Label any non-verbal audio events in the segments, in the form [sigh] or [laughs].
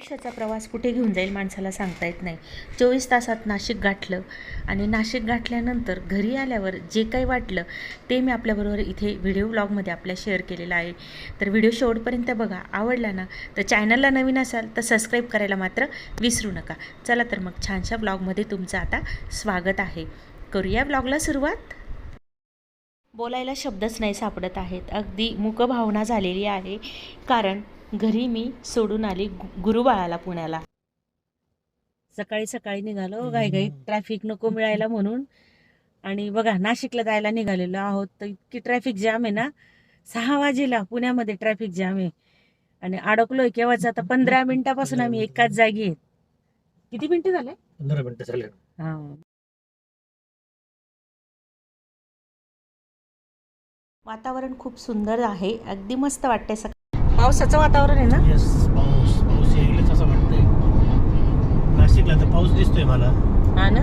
आयुष्याचा प्रवास कुठे घेऊन जाईल माणसाला सांगता येत नाही. चोवीस तासात नाशिक गाठलं आणि नाशिक गाठल्यानंतर घरी आल्यावर जे काही वाटलं ते मी आपल्याबरोबर इथे व्हिडिओ ब्लॉगमध्ये आपल्या शेअर केलेलं आहे. तर व्हिडिओ शेवटपर्यंत बघा. आवडला ना तर चॅनलला नवीन असाल तर सबस्क्राईब करायला मात्र विसरू नका. चला तर मग छानशा ब्लॉगमध्ये तुमचं आता स्वागत आहे. करूया ब्लॉगला सुरुवात. बोलायला शब्दच नाही सापडत आहेत. अगदी मुकभावना झालेली आहे. कारण घरी मी सोडून आली गुरुबाळाला पुण्याला. सकाळी सकाळी निघालो घाई ट्रॅफिक नको मिळायला म्हणून. आणि बघा नाशिकला जायला निघालेलो आहोत तर इतकी ट्रॅफिक जाम आहे ना. सहा वाजेला पुण्यामध्ये ट्रॅफिक जाम आहे. आणि अडकलोय केव्हाच आता पंधरा [laughs] मिनिटापासून आम्ही एकाच जागी आहेत. किती मिनिटं झाले? पंधरा मिनिटं झाले. हा. वातावरण खूप सुंदर आहे. अगदी मस्त वाटतंय सकाळ. पावसाचं वातावरण आहे ना? येस पाऊस पाऊस येईलच असं वाटतंय. नाशिकला तर पाऊस दिसतोय मला. हा ना?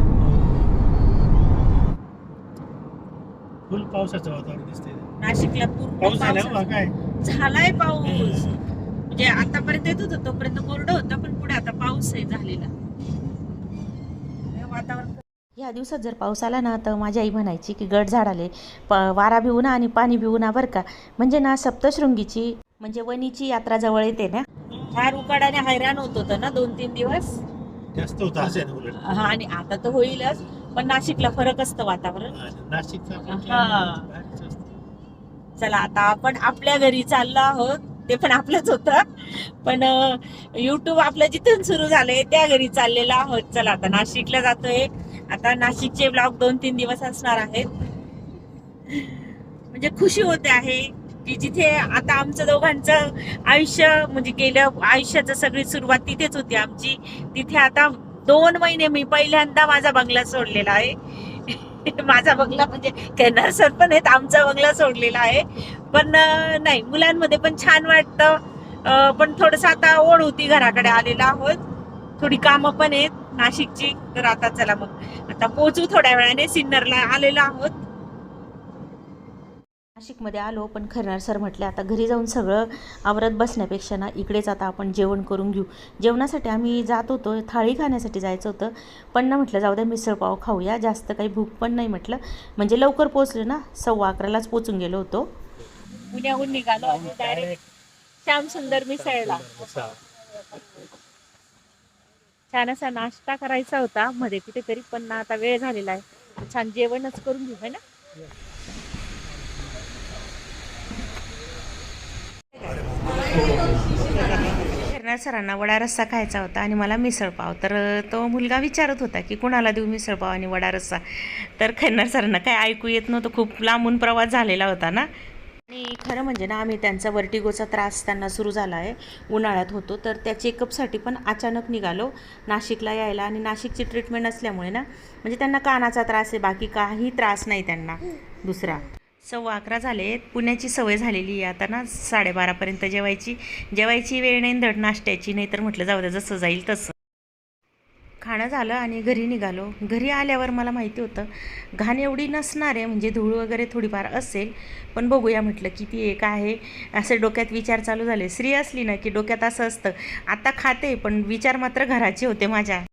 फुल पावसाचं वातावरण दिसतंय. नाशिकला पूर्ण पाऊस झाला पावसाचं- बा काय? झालाय पाऊस. म्हणजे आतापर्यंत येत होतं तोपर्यंत कोरडं होतं पण पुढे आता पाऊस आहे झालेला. हे वातावरण या दिवसात जर पाऊस आला ना तर माझी आई म्हणायची की गड झाडाले प वारा भिवू ना आणि पाणी भिवू ना बरं का. म्हणजे ना सप्तशृंगीची म्हणजे वणीची यात्रा जवळ येते ना? फार उकाडाने हैराण होत होतं ना दोन तीन दिवस. जास्त होतं हा आणि आता तर होईलच पण नाशिकला फरक असतं वातावरण. हा. चला आता आपण आपल्या घरी चाललो आहोत. ते पण आपलंच होतं. पण युट्यूब आपलं जिथून सुरू झालंय त्या घरी चाललेलं आहोत. चला आता नाशिकला जातोय. आता नाशिकचे ब्लॉग दोन तीन दिवस असणार आहेत. म्हणजे खुशी होते आहे. की जिथे आता आमचं दोघांचं आयुष्य म्हणजे गेलं आयुष्याचं सगळी सुरुवात तिथेच होती आमची. तिथे आता दोन महिने मी पहिल्यांदा माझा बंगला सोडलेला आहे. [laughs] माझा बंगला म्हणजे कॅनर सर पण आहेत आमचा बंगला सोडलेला आहे. पण नाही मुलांमध्ये पण छान वाटतं. पण थोडस आता ओढ होती घराकडे आलेला आहोत. थोडी कामं पण आहेत नाशिकची. तर आता चला मग. आता पोहोचू थोड्या वेळाने सिन्नरला आलेलो आहोत. नाशिकमध्ये आलो पण खरणार सर म्हटले आता घरी जाऊन सगळं आवरत बसण्यापेक्षा ना इकडेच आता आपण जेवण करून घेऊ. जेवणासाठी आम्ही जात होतो थाळी खाण्यासाठी जायचं होतं पण ना म्हटलं जाऊ द्या मिसळपाव खाऊया जास्त काही भूक पण नाही म्हटलं. म्हणजे लवकर पोचलो ना सव्वा अकरालाच पोचून गेलो होतो. पुण्याहून निघालो डायरेक्ट श्याम सुंदर मिसळला. छान असा नाश्ता करायचा होता मध्ये कुठेतरी पण ना आता वेळ झालेला आहे. छान जेवणच करून घेऊ है ना? करणार सरांना वडा रस्सा खायचा होता आणि मला मिसळपाव तर तो मुलगा विचारत होता की कुणाला देऊ मिसळपाव आणि वडा रस्सा? तर खैरनार सरांना काय ऐकू येत नव्हतं. खूप लांबून प्रवास झालेला होता ना? आणि खरं म्हणजे ना आम्ही त्यांचा वर्टिगोचा त्रास त्यांना सुरू झाला आहे उन्हाळ्यात होतो. तर त्या चेकअपसाठी पण अचानक निघालो. नाशिकला यायला आणि नाशिकची ट्रीटमेंट असल्यामुळे ना म्हणजे त्यांना कानाचा त्रास आहे. बाकी काही त्रास नाही त्यांना. दुसरा. सव्वा अकरा झाले पुण्याची सवय झालेली आहे. आता ना साडेबारापर्यंत जेवायची. जेवायची वेळ नाही धड नाश्त्याची नाही तर म्हटलं जाऊ द्या जसं जाईल तसं. खाणं झालं आणि घरी निघालो. घरी आल्यावर मला माहिती होतं घाण एवढी नसणार आहे म्हणजे धूळ वगैरे थोडीफार असेल पण बघूया म्हटलं किती ती एक आहे. असे डोक्यात विचार चालू झाले. स्त्री असली ना की डोक्यात असं असतं आता खाते पण विचार मात्र घराचे होते माझ्या.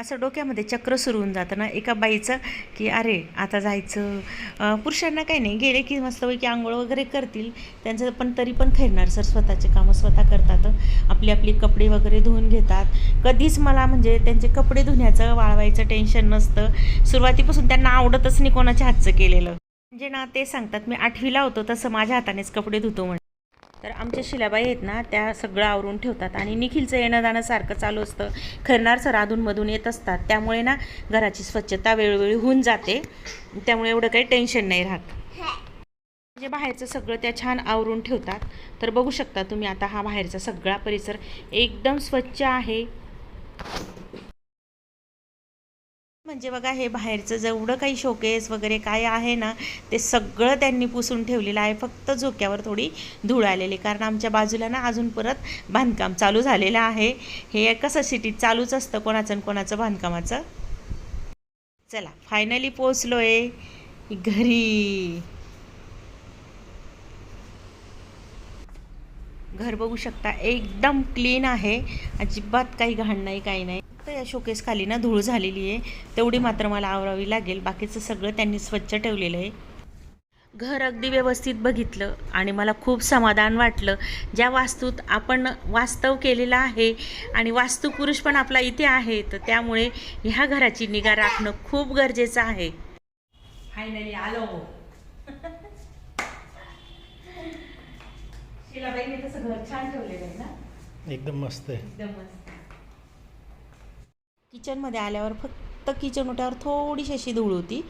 असं डोक्यामध्ये चक्र सुरू होऊन जातं ना. एका बाईचं की अरे आता जायचं. पुरुषांना काही नाही. गेले की मस्तपैकी आंघोळ वगैरे करतील. त्यांचं पण तरी पण खैरणार सर स्वतःचे कामं स्वतः करतात. आपली आपली कपडे वगैरे धुवून घेतात. कधीच मला म्हणजे त्यांचे कपडे धुण्याचं वाळवायचं टेन्शन नसतं. सुरुवातीपासून त्यांना आवडतच नाही कोणाच्या हातचं केलेलं. म्हणजे ना ते सांगतात मी आठवीला होतो तसं माझ्या हातानेच कपडे धुतो म्हणून तर आमच्या शिलाबाई आहेत ना त्या सगळं आवरून ठेवतात. आणि निखिलचं येणं जाणं सारखं चालू असतं. खरणार सर अधूनमधून येत असतात. त्यामुळे ना घराची स्वच्छता वेळोवेळी होऊन जाते. त्यामुळे एवढं काही टेन्शन नाही राहत. म्हणजे बाहेरचं सगळं त्या छान आवरून ठेवतात. तर बघू शकता तुम्ही आता हा बाहेरचा सगळा परिसर एकदम स्वच्छ आहे. म्हणजे बघा हे बाहेरचं जेवढं काही शोकेस वगैरे काय आहे ना ते सगळं त्यांनी पुसून ठेवलेलं आहे. फक्त झोक्यावर थोडी धूळ आलेली. कारण आमच्या बाजूला ना अजून परत बांधकाम चालू झालेलं आहे. हे कसं सिटीत चालूच असतं कोणाचं आणि कोणाचं बांधकामाचं. चला फायनली पोचलो आहे घरी. घर बघू शकता. एकदम क्लीन आहे. अजिबात काही घाण नाही काही नाही. फक्त या शोकेस खाली ना धूळ झालेली आहे. तेवढी मात्र मला आवरावी लागेल. बाकीचं सगळं त्यांनी स्वच्छ ठेवलेलं आहे. घर अगदी व्यवस्थित बघितलं आणि मला खूप समाधान वाटलं. ज्या वास्तूत आपण वास्तव केलेलं आहे आणि वास्तुपुरुष पण आपला इथे आहे तर त्यामुळे ह्या घराची निगा राखणं खूप गरजेचं आहे. फायनली आलो. [laughs] शिलाबाईने तसं घर छान ठेवलेलं आहे ना? एकदम मस्त आहे. एकदम मस्त किचनमध्ये आल्यावर फक्त किचन ओट्यावर थोडीशी अशी धूळ होती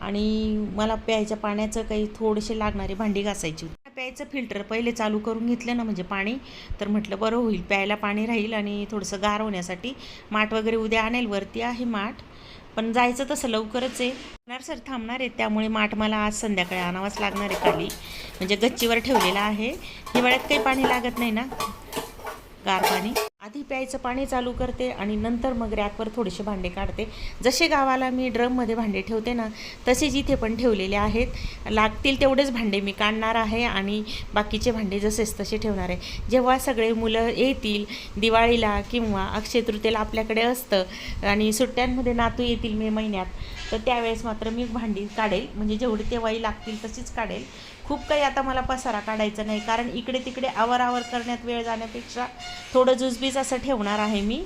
आणि मला प्यायच्या पाण्याचं काही थोडेसे लागणारी भांडी घासायची होती. प्यायचं फिल्टर पहिले चालू करून घेतलं ना म्हणजे पाणी तर म्हटलं बरं होईल. प्यायला पाणी राहील आणि थोडंसं गार होण्यासाठी माठ वगैरे उद्या आणेल. वरती आहे माठ. पण जायचं तसं लवकरच आहे. सर थांबणार आहे त्यामुळे माठ मला आज संध्याकाळी आणावाच लागणार आहे खाली. म्हणजे गच्चीवर ठेवलेला आहे. हिवाळ्यात काही पाणी लागत नाही ना? गार पाणी. आधी प्यायचं पाणी चालू करते आणि नंतर मग रॅकवर थोडेसे भांडे काढते. जसे गावाला मी ड्रममध्ये भांडे ठेवते ना तसेच इथे पण ठेवलेले आहेत लागतील तेवढेच भांडे मी काढणार आहे आणि बाकीचे भांडे जसेच तसे ठेवणार आहे. जेव्हा सगळे मुलं येतील दिवाळीला किंवा अक्षय तृतीयेला आपल्याकडे असतं आणि सुट्ट्यांमध्ये नातू येतील मे महिन्यात तर त्यावेळेस मात्र मी भांडी काढेल. म्हणजे जेवढी तेव्हाही लागतील तशीच काढेल. खूप काही आता मला पसारा काढायचा नाही. कारण इकडे तिकडे आवर करण्यात वेळ जाण्यापेक्षा थोडं जुजबीज असं ठेवणार आहे मी.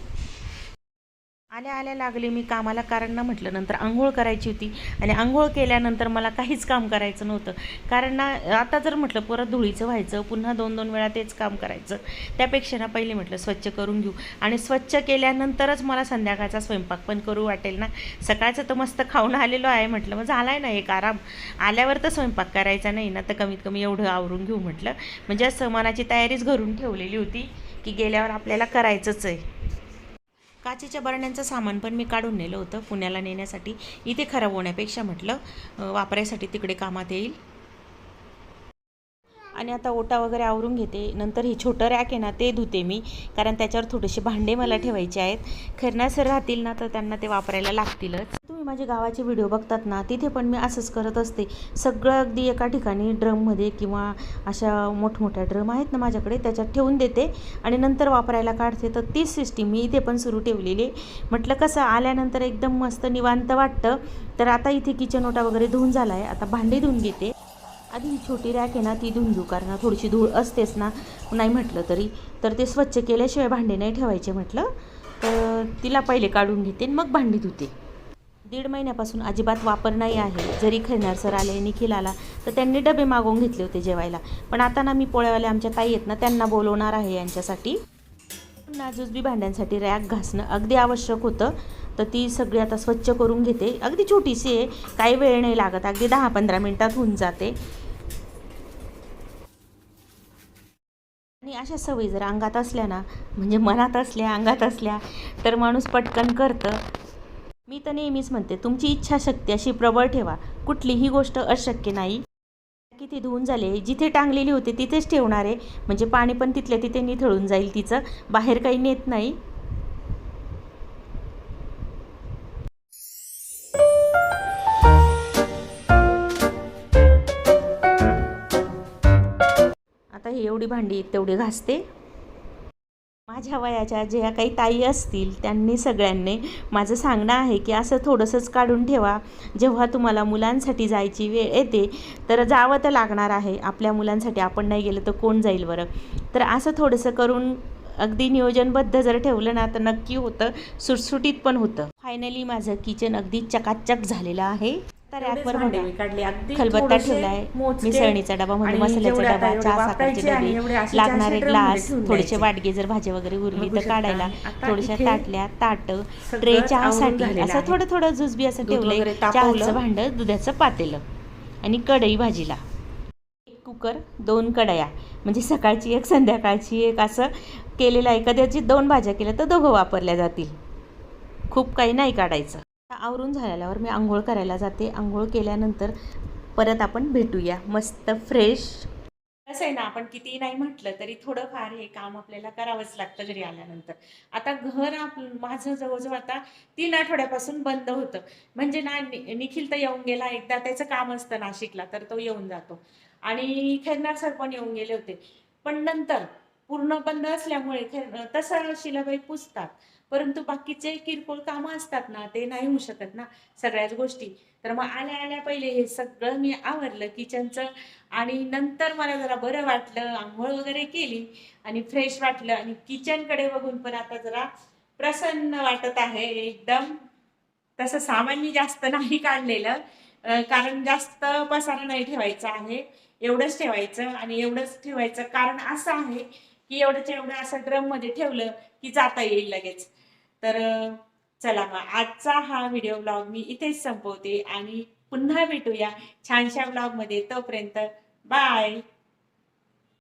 आल्या आल्या लागले मी कामाला. कारण ना म्हटलं नंतर आंघोळ करायची होती. आणि आंघोळ केल्यानंतर मला काहीच काम करायचं नव्हतं. कारण ना आता जर म्हटलं परत धुळीचं व्हायचं पुन्हा दोन दोन वेळा तेच काम करायचं. त्यापेक्षा ना पहिले म्हटलं स्वच्छ करून घेऊ. आणि स्वच्छ केल्यानंतरच मला संध्याकाळचा स्वयंपाक पण करू वाटेल ना. सकाळचं तर मस्त खाऊन आलेलो आहे म्हटलं. मग झाला आहे ना एक आराम. आल्यावर तर स्वयंपाक करायचा नाही ना. तर कमीत कमी एवढं आवरून घेऊ म्हटलं. म्हणजे असं मनाची तयारीच घरून ठेवलेली होती की गेल्यावर आपल्याला करायचंच आहे. काचेच्या बरण्यांचं सामान पण मी काढून नेलं होतं. पुण्याला नेण्यासाठी. इथे खराब होण्यापेक्षा म्हटलं वापरायसाठी तिकडे कामात येईल. आणि आता ओटा वगैरे आवरून घेते. नंतर हे छोटं रॅक आहे ना ते धुते मी. कारण त्याच्यावर थोडेसे भांडे मला ठेवायचे आहेत. खरना सर राहतील ना तर त्यांना ते वापरायला लागतीलच. तुम्ही माझे गावाचे व्हिडिओ बघतात ना तिथे पण मी असंच करत असते. सगळं अगदी एका ठिकाणी ड्रममध्ये किंवा अशा मोठमोठ्या ड्रम आहेत ना माझ्याकडे त्याच्यात ठेवून देते. आणि नंतर वापरायला काढते. तर तीच सिस्टीम मी इथे पण सुरू ठेवलेली आहे. म्हटलं कसं आल्यानंतर एकदम मस्त निवांत वाटतं. तर आता इथे किचन ओटा वगैरे धुवून झाला आहे आता भांडे धुवून घेते. आधी ही छोटी रॅक आहे ना ती धुवून घेऊ कारण थोडीशी धूळ असतेच ना नाही म्हटलं तरी. तर ते स्वच्छ केल्याशिवाय भांडे नाही ठेवायचे म्हटलं. तर तिला पहिले काढून घेते आणि मग भांडी धुते. दीड महिन्यापासून अजिबात वापर नाही आहे. जरी खैरनार सर आले निखिल आला तर त्यांनी डबे मागवून घेतले होते जेवायला. पण आता ना मी पोळ्यावाल्या आमच्या ताई आहेत ना त्यांना बोलवणार आहे यांच्यासाठी. नाजुजबी भांड्यांसाठी रॅक घासणं अगदी आवश्यक होतं. तर ती सगळी आता स्वच्छ करून घेते. अगदी छोटीशी आहे. काही वेळ नाही लागत. अगदी दहा पंधरा मिनटात होऊन जाते. आणि अशा सवयी जर अंगात असल्या ना म्हणजे मनात असल्या अंगात असल्या तर माणूस पटकन करतं. मी तर नेहमीच म्हणते तुमची इच्छाशक्ती अशी प्रबळ ठेवा. कुठलीही गोष्ट अशक्य नाही. किती धुवून झाले जिथे टांगलेली होती तिथेच ठेवणार आहे. म्हणजे पाणी पण तिथल्या तिथे निथळून जाईल तिचं. बाहेर काही नेत नाही. आता ही एवढी भांडी तेवढी घासते. माझ्या वयाच्या ज्या काही ताई असतील त्यांनी सगळ्यांनी माझं सांगणं आहे की असं थोडंसंच काढून ठेवा. जेव्हा तुम्हाला मुलांसाठी जायची वेळ येते तर जावं तर लागणार आहे. आपल्या मुलांसाठी आपण नाही गेलं तर कोण जाईल बरं? तर असं थोडंसं करून अगदी नियोजनबद्ध जर ठेवलं ना तर नक्की होतं. सुटसुटीत पण होतं. फायनली माझं किचन अगदी चकाचक झालेलं आहे. तर खलबत्ता ठेवलाय मिसळणीचा डबा म्हणजे मसाल्याचा डबा चहा साखरचे डबे. लागणारे ग्लास थोडेसे. वाडगे जर भाजी वगैरे उरली तर. काढायला थोड्याशा ताटल्या ताट ट्रे चहासाठी असं. थोडं थोडं जुजबी असं ठेवलंय. चहाचं भांडं दुधाचं पातेलं आणि कढई भाजीला. एक कुकर दोन कढया. म्हणजे सकाळची एक संध्याकाळची एक असं केलेलं आहे. कदाचित दोन भाज्या केल्या तर दोघं वापरल्या जातील. खूप काही नाही काढायचं. आवरून झाल्यावर मी आंघोळ करायला जाते. आंघोळ केल्यानंतर परत आपण भेटूया. मस्त फ्रेश कसं आहे ना आपण कितीही नाही म्हटलं तरी थोडंफार हे काम आपल्याला करावंच लागतं घरी आल्यानंतर. आता घर आप माझं जवळजवळ आता तीन आठवड्यापासून बंद होतं. म्हणजे ना निखिल तर येऊन गेला. एकदा त्याचं काम असतं नाशिकला तर तो येऊन जातो. आणि खैरनार सर पण येऊन गेले होते. पण नंतर पूर्ण बंद असल्यामुळे खेर तसं शिलाबाई पुसतात. परंतु बाकीचे किरकोळ कामं असतात ना ते नाही होऊ शकत ना सगळ्याच गोष्टी. तर मग आल्या आल्या पहिले हे सगळं मी आवरलं किचनचं आणि नंतर मला जरा बरं वाटलं आंघोळ वगैरे केली आणि फ्रेश वाटलं आणि किचनकडे बघून पण आता जरा प्रसन्न वाटत आहे. एकदम तसं सामान मी जास्त नाही काढलेलं कारण जास्त पसारा नाही ठेवायचा आहे. एवढंच ठेवायचं आणि एवढंच ठेवायचं कारण असं आहे की एवढंच एवढं असं ड्रममध्ये ठेवलं की जाता येईल लगेच. तर चला मग आजचा हा व्हिडिओ ब्लॉग मी इथेच संपवते आणि पुन्हा भेटूया छानशा ब्लॉगमध्ये तोपर्यंत बाय